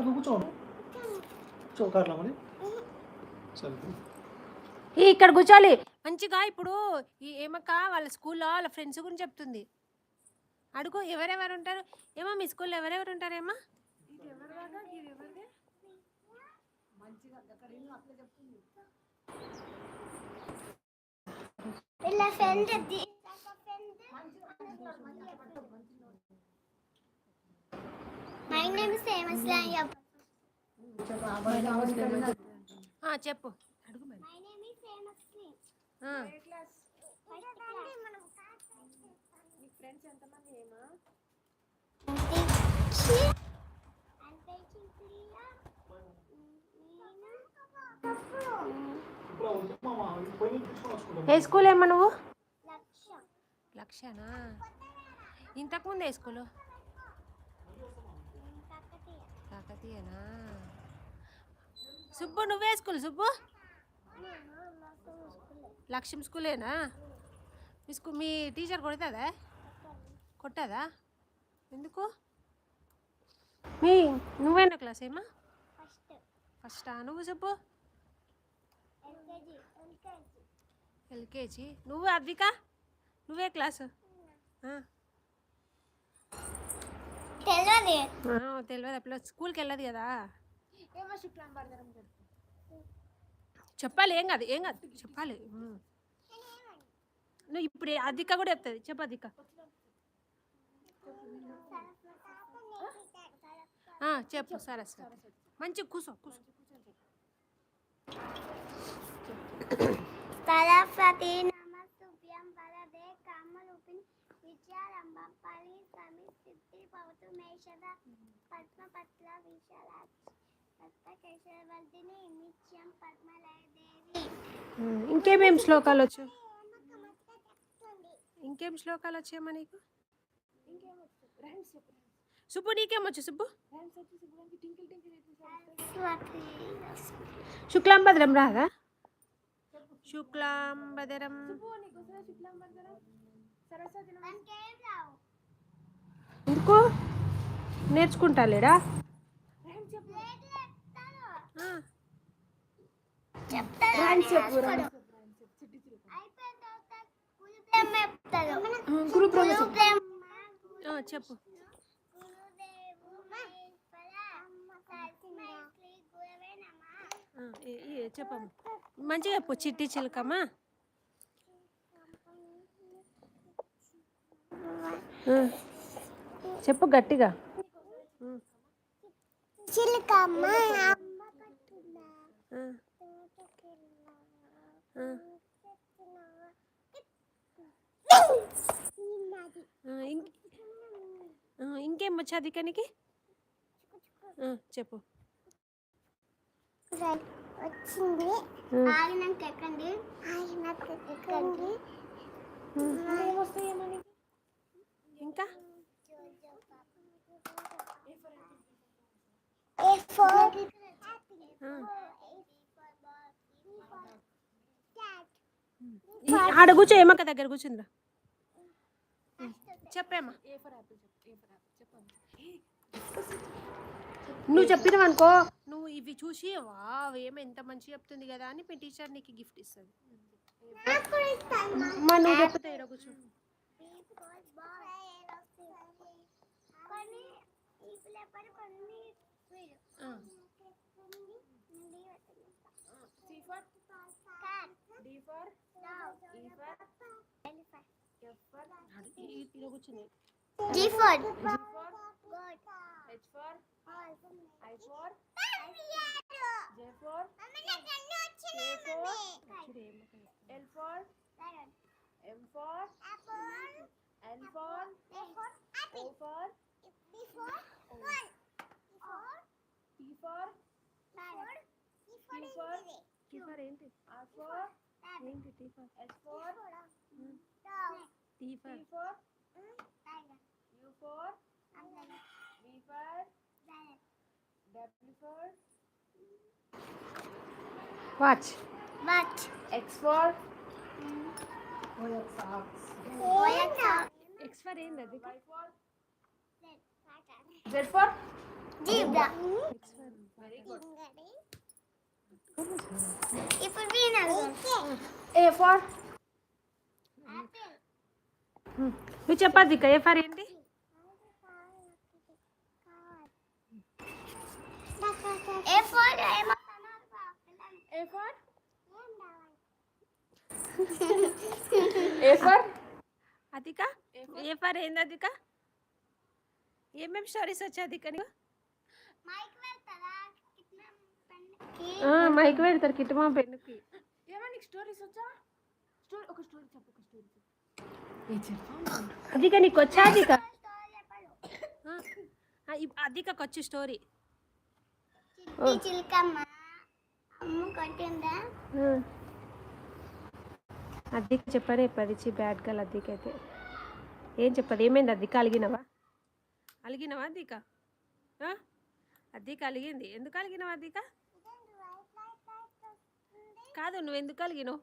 నువ్వు మరి. సరే. ఇక్కడ కూర్చోాలి మంచిగా ఇప్పుడు ఈ ఏమక్క వాళ్ళ స్కూల్లో వాళ్ళ ఫ్రెండ్స్ గురించి చెప్తుంది. అడుగు ఎవరెవరు ఉంటారు? ఏమో మీ స్కూల్లో ఎవరెవరు ఉంటారేమో? Friend my name is famous చెప్పు? అడుగు మై నేమ్ ఇస్ ఫేమస్ ఏ స్కూల్ ఏమో నువ్వు? లక్ష్యనా? ఇంతకుముందు ఏ స్కూలు? సుబ్బు నువ్వే స్కూల్ సుబ్బు? లక్ష్యం స్కూలేనా? మీ స్కూల్ మీ టీచర్ కొడుతుందా? కొట్టదా? ఎందుకు? మీ నువ్వేనా క్లాస్ ఏమా? ఫస్ట్. నువ్వు సుబ్బు? ఎల్కేజీ నువ్వు అద్విక? నువ్వే క్లాసు. తెలియదు తెలియదు అప్పుడు స్కూల్కి వెళ్ళదు కదా చెప్పాలి ఏం కాదు ఏం కాదు చెప్పాలి. నువ్వు ఇప్పుడు అధిక కూడా చెప్తుంది. చెప్పు అధిక. చెప్పు సరే సరే. మంచి కూర్చో కూర్చో సరస్వతి విద్యారంభం పలి సమి సిద్ధి భవతు మేషద పద్మపత్ర విశాలాక్షి సప్తకేశవర్ధిని నిత్యం పద్మలయదేవి ఇంకేమేం శ్లోకాలు వచ్చు ఇంకేం శ్లోకాలు వచ్చాయమ్మా నీకు? సుబ్బు నీకేమొచ్చు సుబ్బు? సరస్వతి శుక్లాంబదరం రాదా? శుక్లాంబదరం. రావు ఎందుకు? నేర్చుకుంటా లేడా? గురు చెప్పు. చెప్పమ్మా. మంచిగా చెప్పు చిట్టి చిలకమ్మా. చెప్పు గట్టిగా. ఇంక్- వచ్చా అధికానికి? చెప్పు. వచ్చింది. ఆగినాక ఎక్కండి. ఆగినాక ఎక్కండి ఇంకా ఏ ఫోర్ ఆ. ఈ ఆడ కూర్చో ఏమక్క దగ్గర కూర్చుందిరా. చెప్పేమ్మా నువ్వు చెప్పినావు అనుకో. నువ్వు ఇవి చూసి వా ఏమో ఎంత మంచిగా చెప్తుంది కదా అని మీ టీచర్ నీకు గిఫ్ట్ ఇస్తుంది. మా నువ్వు చెప్తే కూర్చో. కొన్ని C for cat. D for dog. E for elephant. F for ये तीनों कुछ नहीं. G for G for goat. H for I for J for K for L for M for apple. N for O for B for O for ఏంటి ఏంటి W for watch But X for X for ఏంది అది Y for Z for Zebra. X ఇప్పుడు వినాలి A for నువ్వు చెప్పద్దు ఇక A for ఏంటి ఏ ఫోర్ ఏమో A for A for అదిక ఏ ఫర్ ఏంది అదిక ఏమేమి స్టోరీస్ వచ్చాయి అదిక నీకు మైక్ పెడతారు? కిట్టుమా పెన్నుకి? ఏమో నీకు స్టోరీస్ వచ్చా? స్టోరీ ఒక స్టోరీ చెప్పు ఒక స్టోరీ చెప్పు. అదిక నీకు వచ్చా అదిక అదికకు వచ్చి స్టోరీ. చిట్టి చిలకమ్మ అమ్ము కొట్టిందా? అద్దెకి చెప్పనే పదిచి బ్యాడ్ గర్ల్ అద్దెకైతే ఏం చెప్పదు ఏమైంది? అద్దెక అలిగినవా? అలిగినవా అద్దెక అద్దెక అలిగింది ఎందుకు అలిగినవా అద్దెక కాదు నువ్వు ఎందుకు అలిగినావు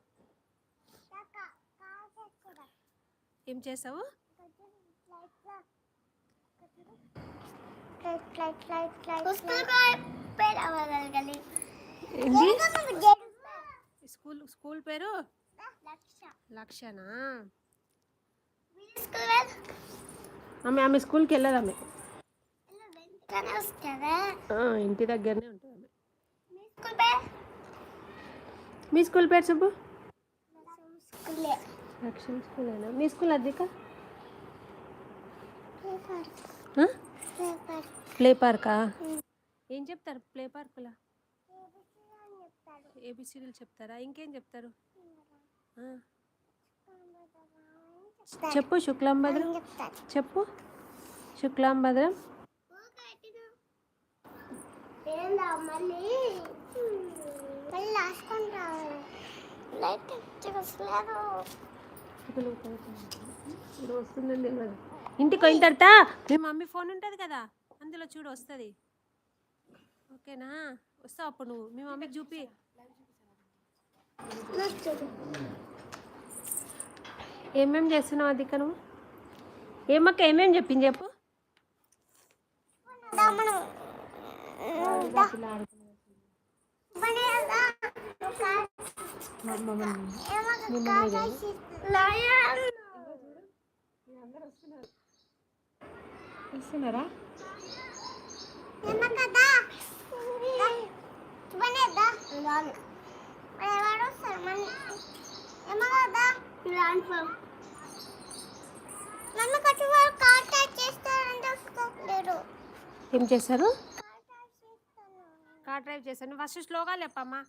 ఏం చేసావు? స్కూల్ స్కూల్ పేరు? లక్ష లక్షనా ఆమె ఆమె స్కూల్కి వెళ్ళదు ఆమె. ఇంటి దగ్గరనే ఉంటుంది మీ స్కూల్ పేరు? సుబ్బు స్కూలే లక్ష్మీ స్కూలేనా? మీ స్కూల్ అద్దెక ప్లే పార్కా. ఏం చెప్తారు ప్లే పార్కులా? ఏబిసిడీలు చెప్తారా? ఇంకేం చెప్తారు? చెప్పు శుక్లాంబద్రం. చెప్పు శుక్లాంబద్రం. ఏందా మళ్ళీ? మళ్ళీ లైట్ చూసలేదు ఇంటికి పోయిన తర్వాత మీ మమ్మీ ఫోన్ ఉంటుంది కదా అందులో చూడు వస్తుంది. ఓకేనా? వస్తావు అప్పుడు నువ్వు. మీ మమ్మీకి చూపి. ఏమేం చేస్తున్నావు అదిక నువ్వు? ఏమక్క ఏమేం చెప్పింది చెప్పు. వస్తున్నారా నన్ను కట్టి ఏం చేశారు? కార్ డ్రైవ్ చేశాను. ఫస్ట్ స్లోగా చెప్పమ్మా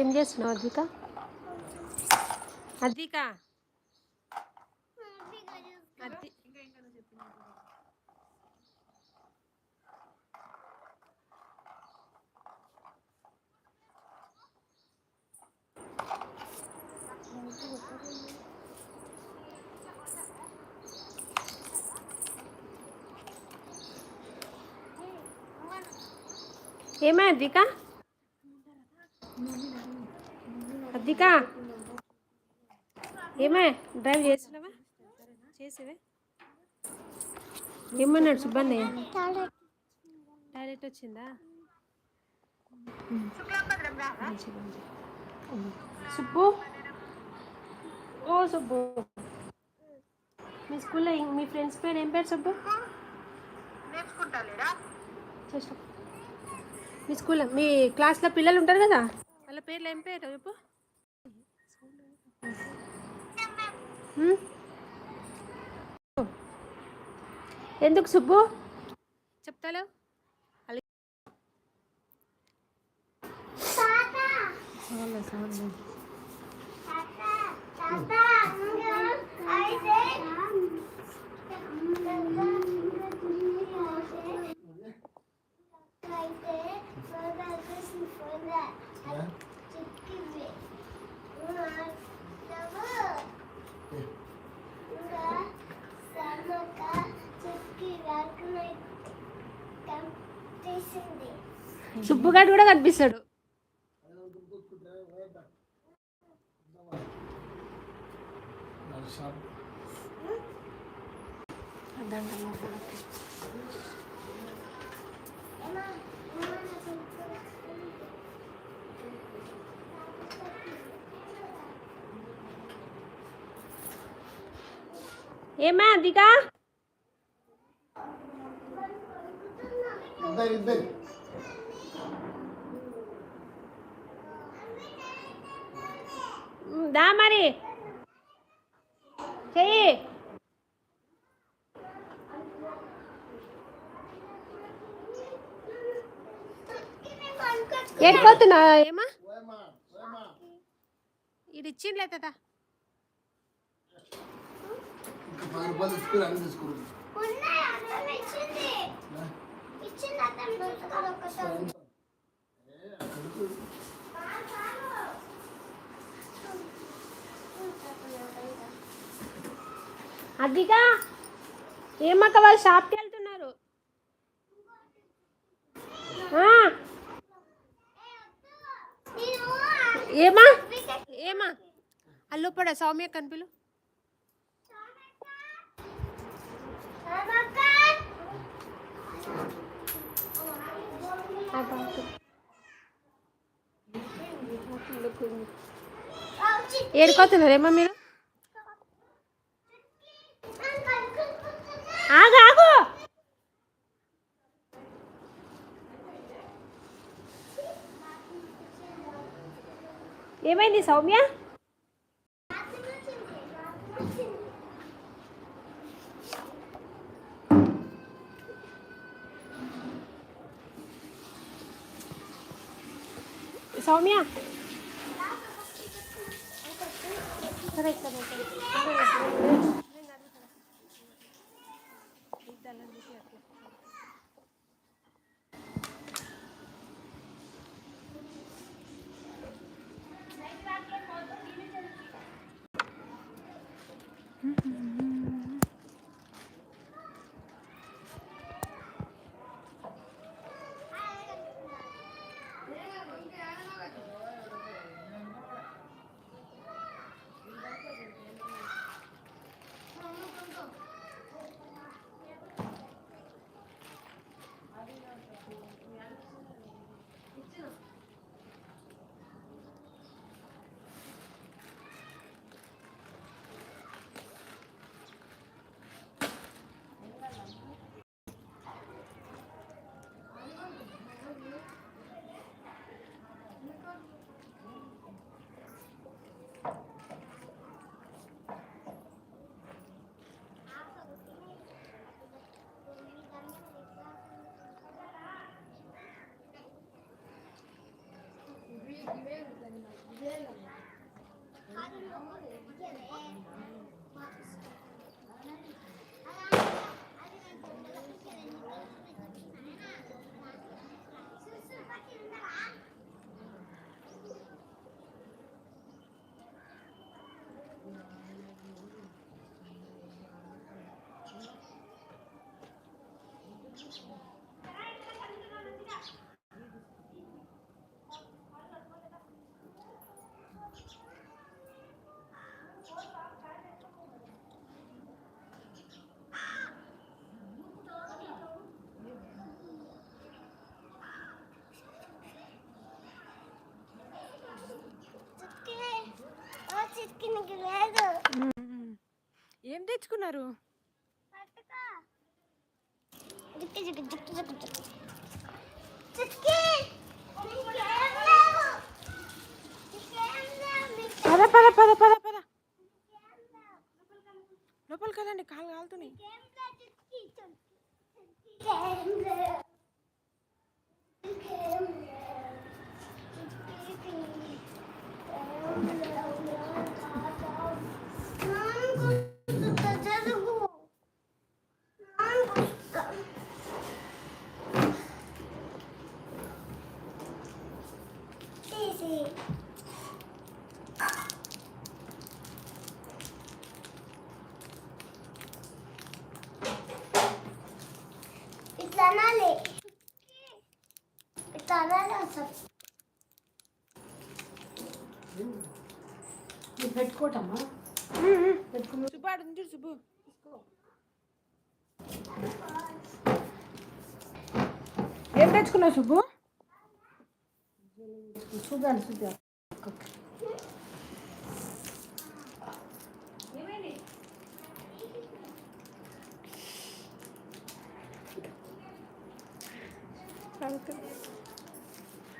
ఏం చేస్తున్నావు అద్విక? అద్విక. అద్ది ఏమే అద్విక అద్విక ఏమే డ్రైవ్ చేసినావా చేసేవే? ఏమన్నాడు సుబ్బన్నయ్య? టాయిలెట్ వచ్చిందా. సుబ్బు? ఓ సుబ్బు. మీ స్కూల్లో మీ ఫ్రెండ్స్ పేరు ఏం పేరు సుబ్బు? చేస్తా. మీ స్కూల్లో మీ క్లాస్లో పిల్లలు ఉంటారు కదా? వాళ్ళ పేర్లు ఏం పేరు చెప్పు? ఎందుకు సుబ్బు? చెప్తాలేవు చాలు సుబ్బుగాడు కూడా కనిపిస్తాడు. మరి షాప్ ఏమా అదిగా? ఇద్దరు ఇద్దరు. ఇచ్చింది ఇచ్చింది అతను చూసుకోవాలి ఒకసారి అదిగా ఏమక్క వాళ్ళు షాప్కి వెళ్తున్నారు ఆ, నేను ఏమా ఏమా అల్లుపడ సౌమ్య కనిపిలు ఏడుకోతున్నారేమో మీరు? ఆగు ఆగు. ఏమైంది సౌమ్య? సౌమ్య సరే లేవు. నీకేం పద పద పద పద పద. లేవు లోపల కదండి కాలు కాలుతున్నాయి ఇట్లా అనాలి ఇట్లా అనాలి అసలు ఇది పెట్టుకోవటమ్మా పెట్టుకుని సుబ్బు ఆడు ఉంది చూడు సుబ్బు. ఏం తెచ్చుకున్నావు సుబ్బు? చూద్దాం చూద్దాం.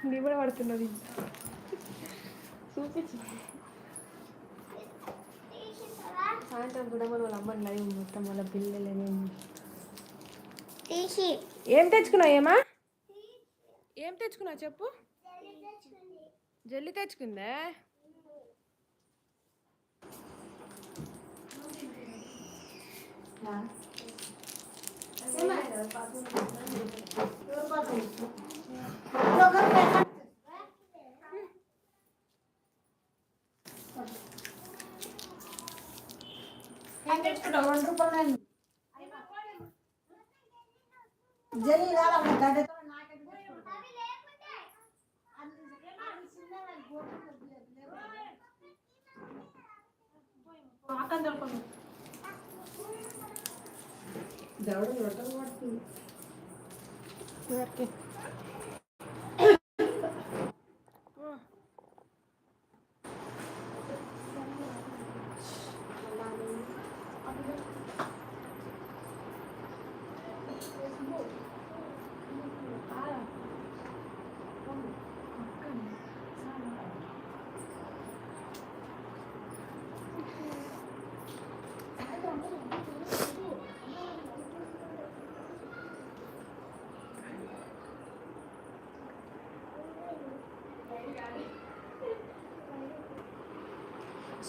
నీ కూడా పడుతున్నది. చూపించు. సాయంత్రం కూడా మన వాళ్ళ అమ్మని లైవ్ మొత్తం వాళ్ళ పిల్లలు తీసి. ఏం తెచ్చుకున్నావు ఏమా? ఏం తెచ్చుకున్నావు చెప్పు. జల్లి తెచ్చుకుందా? రెండు రూపాయలు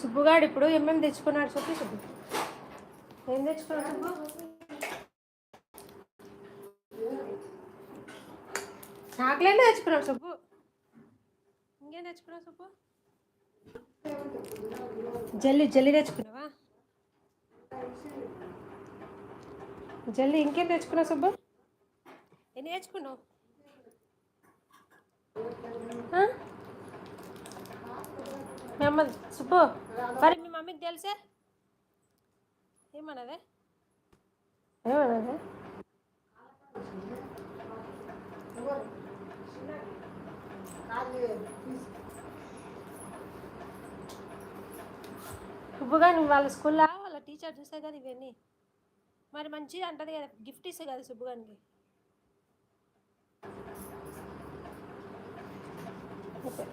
సుబ్బుగాడు ఇప్పుడు ఏమేమి తెచ్చుకున్నాడు చెప్పి సుబ్బు. ఏం తెచ్చుకున్నాడు సుబ్బు? చాక్లెట్లు తెచ్చుకున్నాడు సుబ్బు. ఇంకేం తెచ్చుకున్నావు సుబ్బు? జల్లి జల్లి తెచ్చుకున్నావా? జల్లి ఇంకేం తెచ్చుకున్నావు సుబ్బు? ఎన్ని తెచ్చుకున్నావు? మీ అమ్మ సుబ్బు మరి మీ మమ్మీకి తెలుసే? ఏమన్నదే? ఏమన్నదే? సుబ్బుగా నువ్వు వాళ్ళ స్కూల్లో వాళ్ళ టీచర్ చూస్తే కదా ఇవన్నీ. మరి మంచిగా అంటది కదా గిఫ్ట్ ఇస్తే కదా సుబ్బుగానికి ఓకే.